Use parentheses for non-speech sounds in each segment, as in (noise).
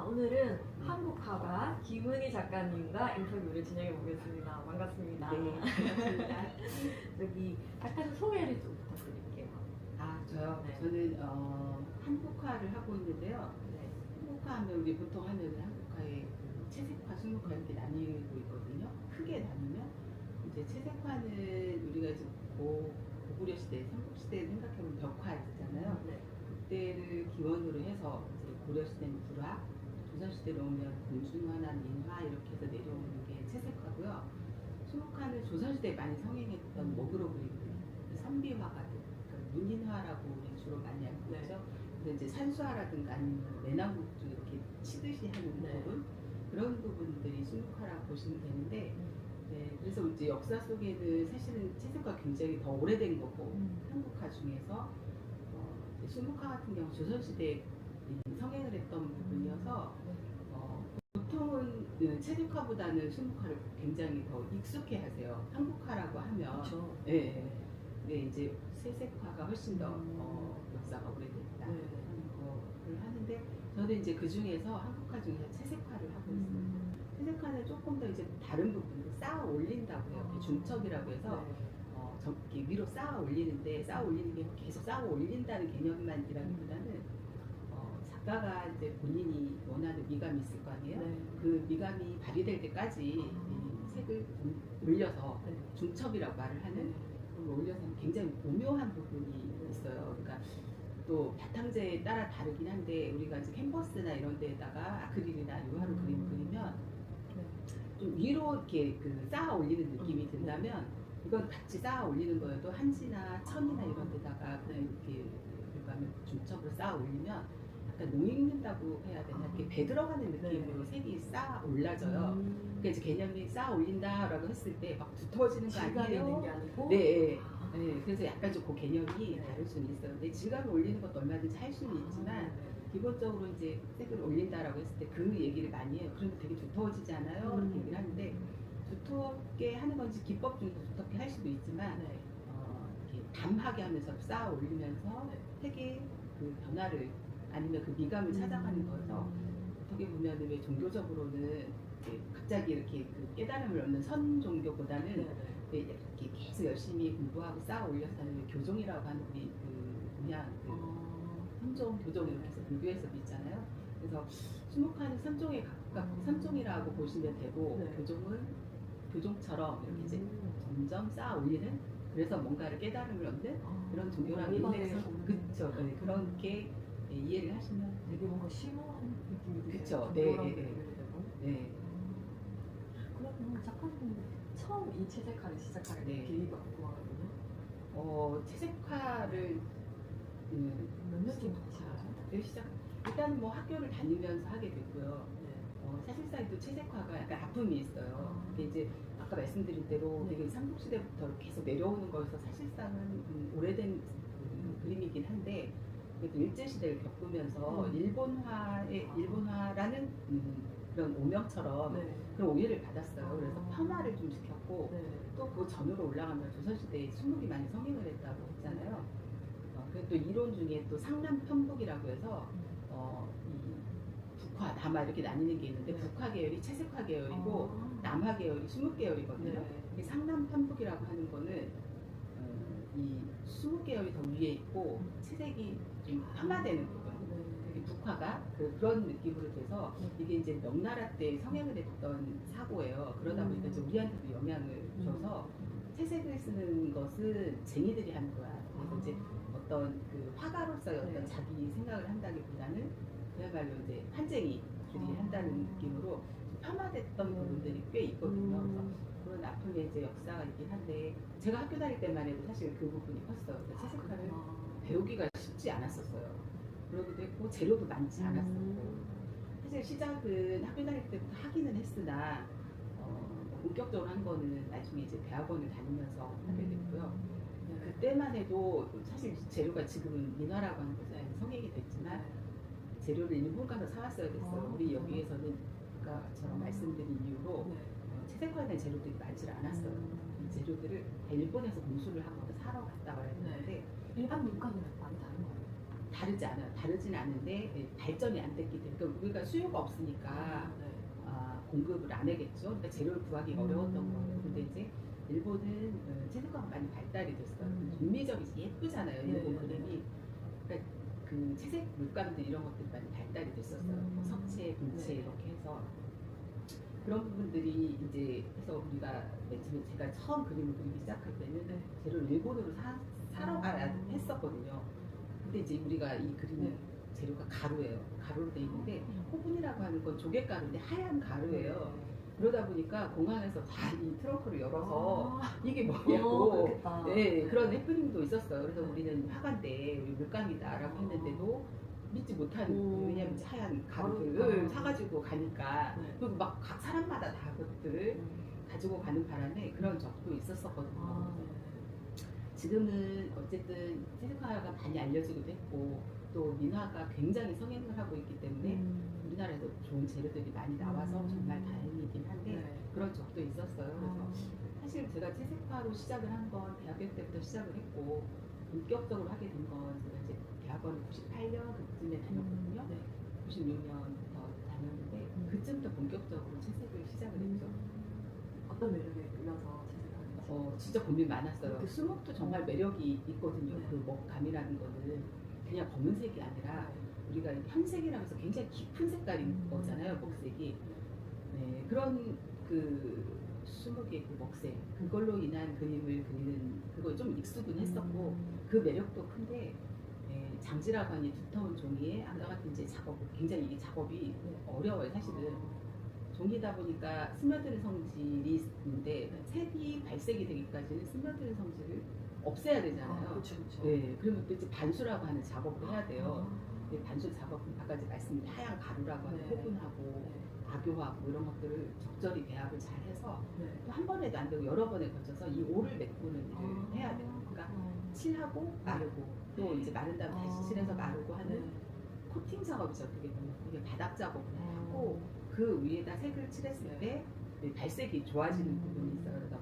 자, 오늘은 한국화가 김은희 작가님과 인터뷰를 진행해 보겠습니다. 반갑습니다. 네, 반갑습니다. (laughs) 여기 약간 소개를 좀 부탁드릴게요. 아, 저요? 네. 저는 어, 한국화를 하고 있는데요. 네. 한국화 하면 우리 보통 하면 한국화의 그 채색화, 순국화 이렇게 나뉘고 있거든요. 크게 나누면 이제 채색화는 우리가 이제 고, 고구려 시대, 삼국 시대 생각해보면 벽화 있잖아요. 네. 그때를 기원으로 해서 고려 시대는 불화, 조선 시대로 오면 공중화나 민화 이렇게 해서 내려오는 게 채색화고요. 순국화는 조선 시대에 많이 성행했던 목으로 그리는 선비화가들, 그러니까 문인화라고 우리 주로 많이 알고 네. 있죠. 근데 이제 산수화라든가 아니면 내나국도 이렇게 치듯이 하는 네. 부분 그런 부분들이 순국화라고 보시면 되는데 네, 그래서 이제 역사 속에는 사실은 채색화 굉장히 더 오래된 거고 음. 한국화 중에서 어, 순국화 같은 경우 조선시대에 성행을 했던 부분이어서 어, 보통은 그 채색화보다는 순국화를 굉장히 더 익숙해 하세요. 한국화라고 하면 그렇죠. 예, 예. 근데 이제 세색화가 훨씬 더 어, 역사가 오래됐다 네. 하는 거를 하는데 저는 이제 그 중에서 한국화 중에서 채색화를 하고 있습니다. 음. 세색화는 조금 더 이제 다른 부분을 쌓아 올린다고 해요. 그 중첩이라고 해서 네. 어, 저, 위로 쌓아 올리는데 쌓아 올리는 게 계속 쌓아 올린다는 개념만이라기보다는 어, 작가가 이제 본인이 원하는 미감이 있을 거 아니에요. 네. 그 미감이 발휘될 때까지 이 색을 올려서 네. 중첩이라고 말을 하는 네. 그걸 올려서 굉장히 오묘한 부분이 있어요. 그러니까 또 바탕재에 따라 다르긴 한데 우리가 이제 캔버스나 이런 데에다가 아크릴이나 유화로 음. 그림 그리면 네. 좀 위로 이렇게 그 쌓아 올리는 느낌이 음. 든다면 이건 같이 쌓아 올리는 거여도 한지나 천이나 이런 데다가 그냥 이렇게 중첩으로 쌓아 올리면 약간 농익는다고 해야 되나 이렇게 배 들어가는 느낌으로 색이 쌓아 올라져요. 음. 그러니까 이제 개념이 쌓아 올린다라고 했을 때 막 두터워지는 거 아니에요? 게 아니고 네, 아. 네, 그래서 약간 좀그 개념이 네. 다를 수는 있어요. 근데 질감을 올리는 것도 얼마든지 할 수는 있지만 아, 기본적으로 이제 색을 올린다라고 했을 때 그 얘기를 많이 해요. 그러면 되게 두터워지지 않아요? 음. 이렇게 얘기를 하는데 두텁게 하는 건지 기법 중에서 두텁게 할 수도 있지만 네. 어, 이렇게 담하게 하면서 쌓아 올리면서 네. 색의 그 변화를 아니면 그 미감을 찾아가는 거여서 음. 어떻게 보면 왜 종교적으로는 이렇게 갑자기 이렇게 그 깨달음을 얻는 선 종교보다는 네, 네. 왜 이렇게 계속 열심히 공부하고 쌓아 올려서 하는 왜 교종이라고 하는 우리 그 그냥 그 어. 선종 교종 이렇게 해서 불교에서 믿잖아요. 그래서 수목하는 선종에 가깝고 선종이라고 보시면 되고 네. 교종은 교종처럼 이렇게 이제 음. 점점 쌓아 올리는 그래서 뭔가를 깨달음을 얻는 아, 그런 종교라는 의미를 보는 그쵸 네, 그렇게 예, 이해를 하시면 되게 뭔가 심오한 느낌이 그쵸. 네, 정교랑 네, 네. 되고. 네. 그러면 작가님 처음 이 채색화를 시작하게 된 네. 계기가 궁금하거든요. 어, 채색화를 음, 몇 년쯤 같이 하죠? 왜 시작 일단 뭐 학교를 다니면서 하게 됐고요. 네. 어, 사실상 또 채색화가 약간 아픔이 있어요. 아. 그게 이제 아까 말씀드린 대로 네. 되게 삼국시대부터 계속 내려오는 거여서 사실상은 음, 오래된 음, 그림이긴 한데 그래도 일제 시대를 겪으면서 음. 일본화의 아. 일본화라는 음, 그런 오명처럼 네. 그런 오해를 받았어요. 그래서 아. 폄하를 좀 시켰고 네. 또그 전으로 올라가면 조선 시대에 수묵이 많이 성행을 했다고 했잖아요. 어, 그리고 또 이론 중에 또 상남 편북이라고 해서 어, 이 북화, 남화 이렇게 나뉘는 게 있는데 네. 북화 계열이 채색화 계열이고 아. 남화 계열이 수묵 계열이거든요. 네. 이 상남 편북이라고 하는 거는 어, 이 수묵 계열이 더 위에 있고 채색이 좀 폄하되는 부분. 북화가 그, 그런 느낌으로 돼서 이게 이제 명나라 때 성행을 했던 사고예요. 그러다 보니까 이제 우리한테도 영향을 줘서 채색을 쓰는 것은 쟁이들이 하는 거야. 그래서 이제 어떤 그 화가로서의 어떤 네. 자기 생각을 한다기보다는 그야말로 이제 한쟁이들이 아. 한다는 느낌으로 폄하됐던 네. 부분들이 꽤 있거든요. 그래서 음. 그런 아픔의 이제 역사가 있긴 한데 제가 학교 다닐 때만 해도 사실 그 부분이 컸어요. 그래서 채색화를 아. 배우기가 쉽지 않았었어요. 그러기도 했고 재료도 많지 않았었고 음. 사실 시작은 학교 다닐 때부터 하기는 했으나 어, 본격적으로 한 거는 나중에 이제 대학원을 다니면서 하게 됐고요. 네. 그때만 해도 사실 재료가 지금은 민화라고 하는 곳에 성행이 됐지만 재료를 일본 가서 사왔어야 됐어요. 아. 우리 여기에서는 아까처럼 말씀드린 이유로 네. 어, 채색화에 대한 재료들이 많지 않았어요. 음. 이 재료들을 다 일본에서 공수를 하거나 사러 갔다 와야 되는데 일반 물감이랑 많이 거예요. 다르지 않아요. 다르진 않은데 예, 발전이 안 됐기 때문에 그러니까 우리가 수요가 없으니까 네. 아, 공급을 안 하겠죠. 그러니까 재료를 구하기가 음. 어려웠던 거예요. 근데 이제 일본은 어, 채색화가 많이 발달이 됐어요. 음. 종미적이 예쁘잖아요. 일본 네. 그림이. 그러니까 그 채색 물감들 이런 것들이 많이 발달이 됐었어요. 음. 뭐 금채 네. 이렇게 해서 그런 부분들이 이제 해서 우리가 맨 처음에 제가 처음 그림을 그리기 시작할 때는 네. 재료를 일본으로 사, 사러 가야 음. 했었거든요. 근데 이제 우리가 이 그림은 네. 재료가 가루예요. 가루로 돼 있는데 호분이라고 하는 건 조개가루인데 하얀 가루예요. 네. 그러다 보니까 공항에서 다 이 트렁크를 열어서 아, 이게 어, 뭐냐고 그렇겠다. 네, 그런 해프닝도 있었어요. 그래서 우리는 화가인데 우리 물감이다라고 했는데도 믿지 못하는 오. 왜냐면 이제 하얀 가루를 가루가. 사가지고 가니까 네. 그리고 막 각 사람마다 다 그것들 음. 가지고 가는 바람에 그런 적도 있었었거든요. 아, 네. 지금은 어쨌든 세스카가 많이 알려지기도 했고 또 민화가 굉장히 성행을 하고 있기 때문에 음. 우리나라에서 좋은 재료들이 많이 나와서 음. 정말 다행이긴 한데 네. 그런 적도 있었어요. 그래서 사실 제가 채색화로 시작을 한 건 대학교 때부터 시작을 했고 본격적으로 하게 된 건 제가 이제 대학원 98년 그쯤에 다녔거든요. 네. 96년부터 다녔는데 음. 그쯤부터 본격적으로 채색을 시작을 했죠. 어떤 매력에 끌려서. 어, 진짜 고민 많았어요. 그그 수목도 정말 매력이 있거든요. 네. 그 먹감이라는 거는 그냥 검은색이 아니라 우리가 현색이라고 해서 굉장히 깊은 색깔인 음. 거잖아요. 먹색이. 네, 그런 그 수목의 그 먹색 그걸로 인한 그림을 그리는 그거 좀 익숙은 했었고 음. 그 매력도 큰데 네, 장지라고 하니 두터운 종이에 아까 같은 이제 작업 굉장히 이 작업이 네. 어려워요 사실은 종이다 보니까 스며드는 성질이 있는데 색이 발색이 되기까지는 스며드는 성질을 없애야 되잖아요. 아, 그렇죠, 그렇죠. 네, 그러면 또 이제 반수라고 하는 작업을 해야 돼요. 아, 네, 반수 작업은 아까 이제 말씀드린 하얀 가루라고 하는 네. 호분하고 네. 악교하고 이런 것들을 적절히 배합을 잘 해서 네. 또한 번에도 안 되고 여러 번에 걸쳐서 이 오를 메꾸는 일을 아, 해야 돼요. 그러니까 아. 칠하고 마르고 또 이제 마른 다음 에 다시 칠해서 마르고 하는 네. 코팅 작업이죠. 어떻게 보면 이게 바닥 작업을 아. 하고 그 위에다 색을 때이 발색이 좋아지는 음. 부분이 있어요. 그래서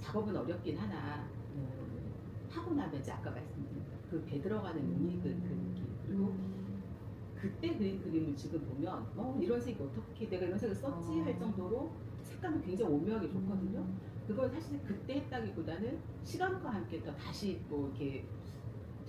작업은 어렵긴 하나 음, 하고 나면 이제 아까 말씀드린 그 배 들어가는 용이 그, 그 느낌 그리고 음. 그때 그린 그림을 지금 보면 어 이런 색이 어떻게 내가 이런 색을 썼지 아. 할 정도로 색감이 굉장히 오묘하게 좋거든요. 그건 사실 그때 했다기보다는 시간과 함께 또 다시 또 이렇게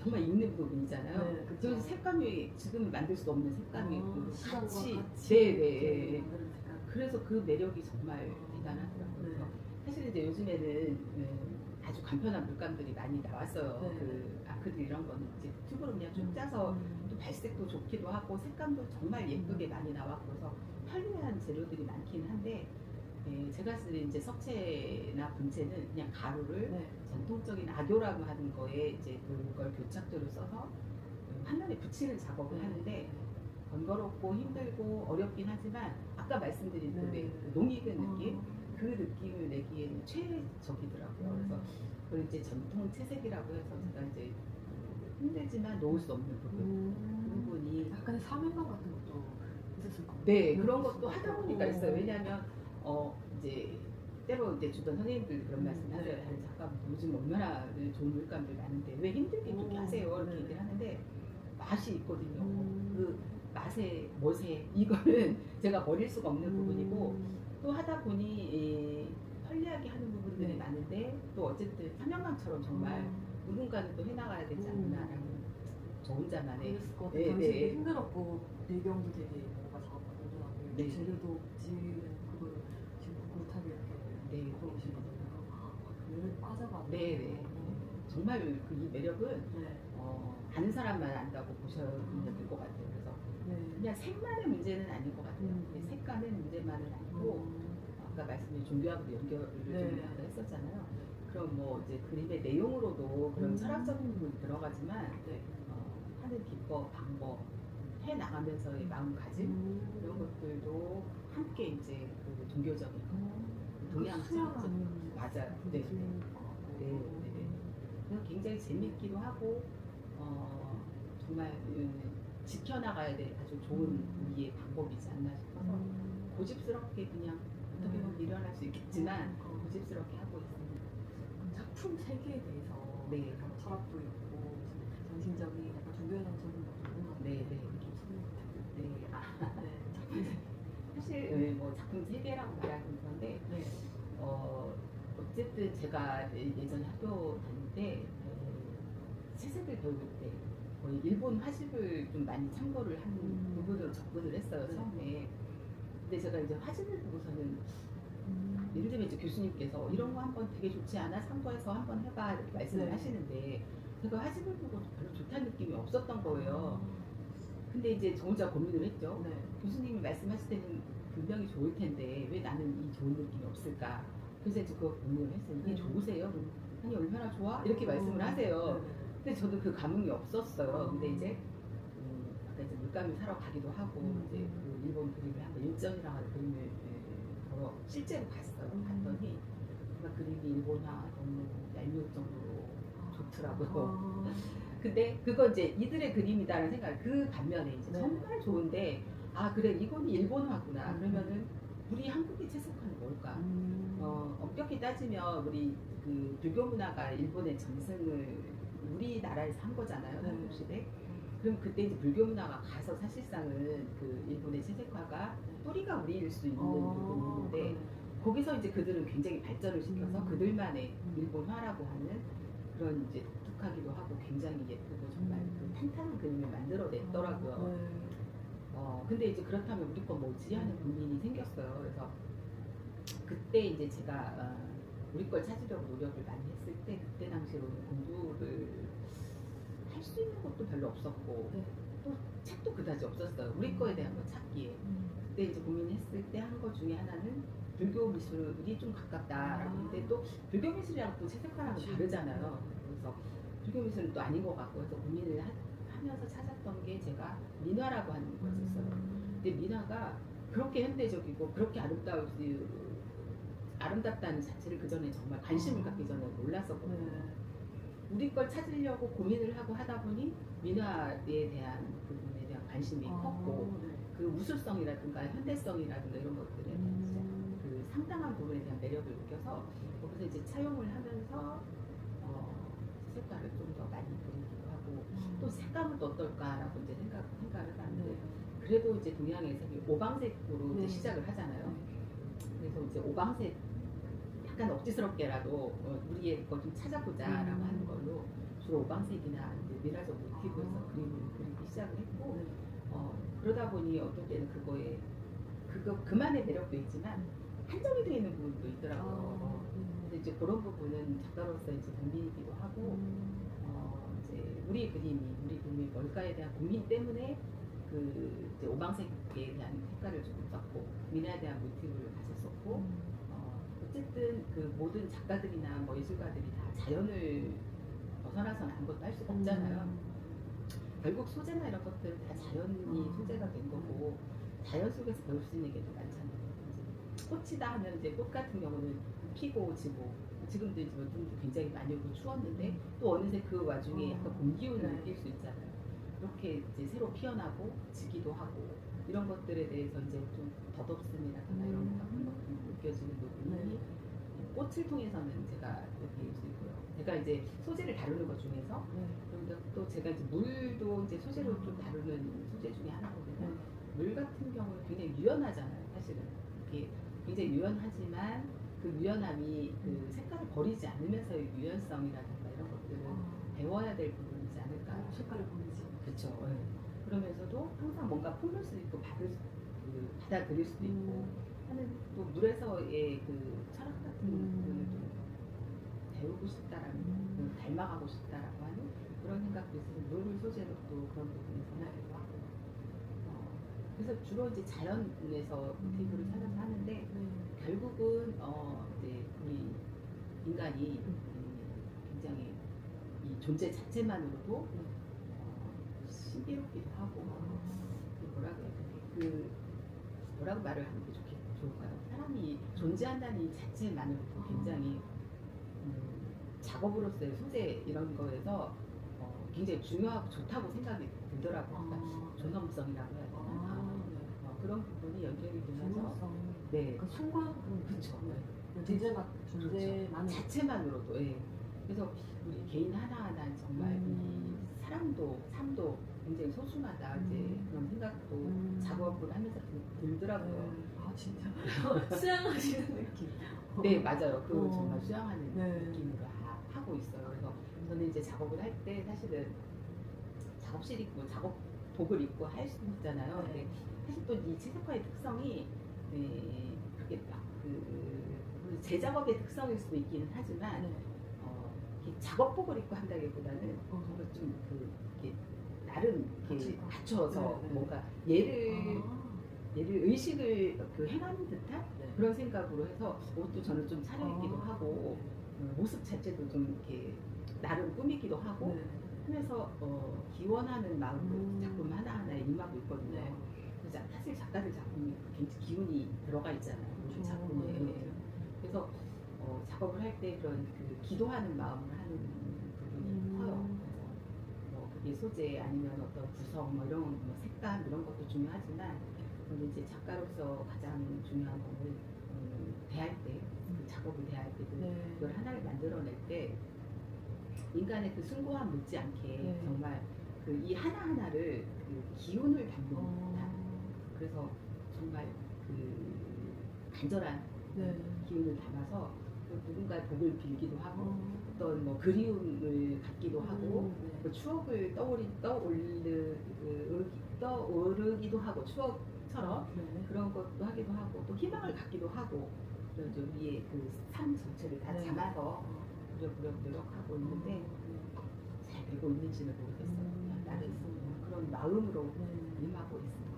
정말 있는 부분이잖아요. 네. 그래서 색감이 지금 만들 수 없는 색감이 아, 그 시간과 같이 같이 네네 만드는 색깔. 그래서 그 매력이 정말 대단하더라고요. 네. 사실 이제 요즘에는 음, 아주 간편한 물감들이 많이 나왔어요. 네. 그 아크릴 이런 거는 이제 튜브로 그냥 쭉 짜서 음. 또 발색도 좋기도 하고 색감도 정말 예쁘게 많이 나왔고 그래서 편리한 재료들이 많긴 한데 예, 제가 쓰는 이제 석채나 분채는 그냥 가루를 네. 전통적인 악교라고 하는 거에 이제 그걸 교착제로 써서 화면에 붙이는 작업을 네. 하는데 번거롭고 힘들고 어렵긴 하지만 아까 말씀드린 그 네. 왜 농익은 느낌 어. 그 느낌을 내기에는 최적이더라고요. 그래서 그걸 이제 전통 채색이라고 해서 제가 이제 힘들지만 놓을 수 없는 부분 그 음. 부분이 약간의 사명감 같은 것도 있었을 것 같아요. 네 그런 것도 하다 보니까 어. 있어요. 왜냐하면 어 이제 때로 이제 주변 선생님들 그런 말씀 네. 하세요. 다른 작가 요즘 얼마나 좋은 물감들 많은데 왜 힘들게 그렇게 음. 하세요? 이렇게 네. 얘기를 하는데 맛이 있거든요. 음. 그 맛의 멋에 이거는 (laughs) 제가 버릴 수가 없는 부분이고 음. 또 하다 보니 이 편리하게 하는 부분들이 네. 많은데 또 어쨌든 사명감처럼 정말 음. 누군가는 또 해나가야 되지 음. 않나라는 저 혼자만의 그랬을 것 네, 같아요. 당시에 네. 힘들었고 배경도 되게 뭔가 작업하고 네. 재료도 그걸 지금 꿋꿋하게 이렇게 네, 계시거든요. 아, 그 빠져가고. 네, 네. 정말 그 이 매력은 네. 어, 아는 사람만 안다고 보셔야 될것 같아요. 그래서 네. 그냥 색만의 문제는 아닌 것 같아요. 음. 네, 색감의 문제만은 아니고 음. 아까 말씀드린 종교하고 연결을 네. 좀 했었잖아요. 그럼 뭐 이제 그림의 내용으로도 그런 음. 철학적인 부분이 들어가지만 네. 어, 하는 기법, 방법, 해 나가면서의 마음가짐 음. 이런 것들도 함께 이제 그 종교적인 동양 수양하는 맞아요. 네, 네. 네, 네, 네. 그래서 굉장히 재밌기도 하고 어, 정말 음, 지켜나가야 될 아주 좋은 음. 우리의 방법이지 않나 싶어서 고집스럽게 그냥 어떻게 보면 네. 일어날 수 있겠지만 음. 고집스럽게 하고 있습니다. 작품 세계에 대해서 네. 약간 철학도 있고 정신적인 약간 우연한 점은 없구나. 네, 네. 네. 아, 네. 작품 사실 네, 뭐 작품 세계라고 말하는 건데 네. 어, 어쨌든 제가 예전에 학교 다닐 때 어, 채색을 배울 때 거의 일본 화집을 좀 많이 참고를 하는 음. 부분으로 접근을 했어요 네. 처음에. 근데 제가 이제 화집을 보고서는 음. 예를 들면 이제 교수님께서 이런 거 한번 되게 좋지 않아 참고해서 한번 해봐 이렇게 말씀을 네. 하시는데 제가 화집을 보고 별로 좋다는 느낌이 없었던 거예요. 아. 근데 이제 저 혼자 고민을 했죠. 네. 교수님이 말씀하실 때는 분명히 좋을 텐데 왜 나는 이 좋은 느낌이 없을까? 그래서 이제 그거 고민을 했어요. 이게 네. 좋으세요? 아니 얼마나 좋아? 이렇게 말씀을 하세요. 네. 근데 저도 그 감흥이 없었어요. 근데 음. 이제 음, 아까 이제 물감을 사러 가기도 하고 음. 이제 그 일본 그림을 한번 일전이라고 하는 그림을 예, 보러 실제로 갔어요. 음. 갔더니 정말 그림이 일본화 너무 얄미울 정도로 좋더라고요. 아. (laughs) 근데 그거 이제 이들의 그림이다라는 생각. 그 반면에 이제 네. 정말 좋은데 아 그래 이건 일본화구나. 음. 그러면은 우리 한국이 채색하는 뭘까? 음. 어, 엄격히 따지면 우리 그 불교 문화가 일본의 전승을 우리나라에서 한 거잖아요. 네. 한국 시대. 그럼 그때 이제 불교 문화가 가서 사실상은 그 일본의 채색화가 뿌리가 우리일 수 있는 있는데 그러네. 거기서 이제 그들은 굉장히 발전을 시켜서 음. 그들만의 음. 일본화라고 하는 그런 이제 독특하기도 하고 굉장히 예쁘고 정말 음. 그 탄탄한 그림을 만들어냈더라고요. 네. 어, 근데 이제 그렇다면 우리 건 뭐지 하는 고민이 생겼어요. 그래서 그때 이제 제가 어, 우리 걸 찾으려고 노력을 많이 했을 때 그때 당시로는 공부를 할 수 있는 것도 별로 없었고 네. 또 책도 그다지 없었어요. 우리 거에 대한 거 찾기에. 음. 그때 이제 고민했을 때 한 것 중에 하나는 불교 미술이 좀 가깝다라고 아. 근데 또 불교 미술이랑 또 채색화랑은 그치. 다르잖아요. 그래서 불교 미술은 또 아닌 것 같고 그래서 고민을 하, 하면서 찾았던 게 제가 민화라고 하는. 음. 근데 민화가 그렇게 현대적이고 그렇게 아름다울 수 아름답다는 자체를 그 전에 정말 관심을 아. 갖기 전에 몰랐었거든요. 네. 우리 걸 찾으려고 고민을 하고 하다 보니 민화에 대한 부분에 대한 관심이 컸고 아, 네. 그 우수성이라든가 현대성이라든가 이런 것들에 대한 진짜 음. 그 상당한 부분에 대한 매력을 느껴서 거기서 이제 차용을 하면서 어, 색깔을 좀 더 많이 하고 또 색감은 또 어떨까라고 이제 생각, 생각을 하는데 네. 그래도 이제 색이 오방색으로 이제 네. 시작을 하잖아요. 그래서 이제 오방색 약간 억지스럽게라도 어, 우리의 걸 좀 찾아보자라고 음. 하는 걸로 주로 오방색이나 이제 미라적 모티브에서 아. 그림을 그리기 시작을 했고 네. 어, 그러다 보니 어떤 때는 그거에 그거 그만의 매력도 있지만 한정이 되어 있는 부분도 있더라고요. 아, 근데 이제 그런 부분은 작가로서 이제 고민이기도 하고 음. 우리 그림이 우리 그림이 뭘까에 대한 고민 때문에 그 이제 오방색에 대한 색깔을 조금 썼고 미나에 대한 모티브를 가졌었고 음. 어, 어쨌든 그 모든 작가들이나 뭐 예술가들이 다 자연을 벗어나서는 아무것도 할 수가 없잖아요. 결국 소재나 이런 것들은 다 자연이 음. 소재가 된 거고 자연 속에서 배울 수 있는 게 더 많잖아요. 꽃이다 하면 이제 꽃 같은 경우는 피고 지고 지금도 이제 좀 굉장히 많이 오고 추웠는데 또 어느새 그 와중에 약간 봄 기운을 네. 느낄 수 있잖아요. 이렇게 이제 새로 피어나고 지기도 하고 이런 것들에 대해서 이제 좀 덧없음이라든가 이런 음. 것 같은 것들이 느껴지는 부분이 네. 꽃을 통해서는 제가 느낄 수 있고요. 제가 이제 소재를 다루는 것 중에서 네. 또 제가 이제 물도 이제 소재로 좀 다루는 소재 중에 하나거든요. 네. 물 같은 경우는 굉장히 유연하잖아요, 사실은. 이게 굉장히 유연하지만 그 유연함이 그 색깔을 버리지 않으면서의 유연성이라든가 이런 것들은 아, 배워야 될 부분이지 않을까. 색깔을 보이지. 그렇죠. 그러면서도 항상 뭔가 품을 수 있고 받을 수, 그 받아들일 수도 있고 음. 하는 또 물에서의 그 철학 같은 음. 부분을 좀 배우고 싶다라는 음. 그 닮아가고 싶다라고 하는 그런 생각도 있어서 물 소재로 또 그런 하기도 하고 어, 그래서 주로 이제 자연에서 모티브를 찾아서 하는데 네. 결국은 어 이제 우리 인간이 음. 음, 굉장히 이 존재 자체만으로도 어, 신비롭기도 하고 그 뭐라고 해야 되나 그 뭐라고 말을 하는 게 좋겠, 좋을까요? 사람이 존재한다는 이 자체만으로도 굉장히 음, 작업으로서의 소재 이런 거에서 어, 굉장히 중요하고 좋다고 생각이 들더라고요. 그러니까 아, 존엄성이라고 해야 되나? 아, 네. 어, 그런 부분이 연결이 되면서 중요성. 네, 그 순간 그렇죠. 존재만 존재만은 자체만으로도 예. 그래서 우리 개인 하나하나 정말 음. 이 사람도 삶도 굉장히 소중하다 이제 음. 그런 생각도 음. 작업을 하면서 들- 들더라고요. 네. 아 진짜 (laughs) 수양하시는 느낌. 네 맞아요. 그 어. 정말 수양하는 네. 느낌으로 하, 고 있어요. 그래서 저는 이제 작업을 할 때 사실은 작업실 있고 작업 복을 입고 할 수 있잖아요. 네. 근데 사실 또이 채색화의 특성이 네, 그렇게 막그 제 작업의 특성일 수도 있기는 하지만 네. 어, 이렇게 작업복을 입고 한다기보다는 어. 뭔가 좀그 나름 이렇게. 갖춰서 네, 네. 뭔가 얘를 아. 얘를 의식을 그 행하는 듯한 네. 그런 생각으로 해서 옷도 저는 좀 차려입기도 아. 하고 어, 모습 자체도 좀 이렇게 나름 꾸미기도 하고 네. 하면서 어, 기원하는 마음으로 음. 작품 하나하나에 임하고 있거든요. 네. 그래서 사실 작가들 작품이 굉장히 기운이 들어가 있잖아요. 우리 그렇죠. 작품에. 네. 그래서 어, 작업을 할 때 그런 그 기도하는 마음을 하는 부분이 음. 커요. 그래서 뭐 그게 소재 아니면 어떤 구성 뭐 이런 뭐 색감 이런 것도 중요하지만 근데 이제 작가로서 가장 중요한 거는 음, 대할 때 그 작업을 대할 때 그 네. 그걸 하나를 만들어낼 때 인간의 그 숭고함 못지않게 네. 정말 그 이 하나하나를 그 기운을 담는 어. 듯한 그래서 정말 그 간절한 네. 기운을 담아서 그 누군가의 복을 빌기도 하고 어. 어떤 뭐 그리움을 갖기도 하고 음, 네. 그 추억을 떠오리 떠올르 그, 떠오르기도 하고 추억처럼 네. 그런 것도 하기도 하고 또 희망을 갖기도 하고 그런 우리의 그 삶 전체를 다 네. 담아서 그려보려 노력하고 있는데 잘 되고 있는지는 모르겠어요. 나름 그런 마음으로 네. 임하고 있습니다.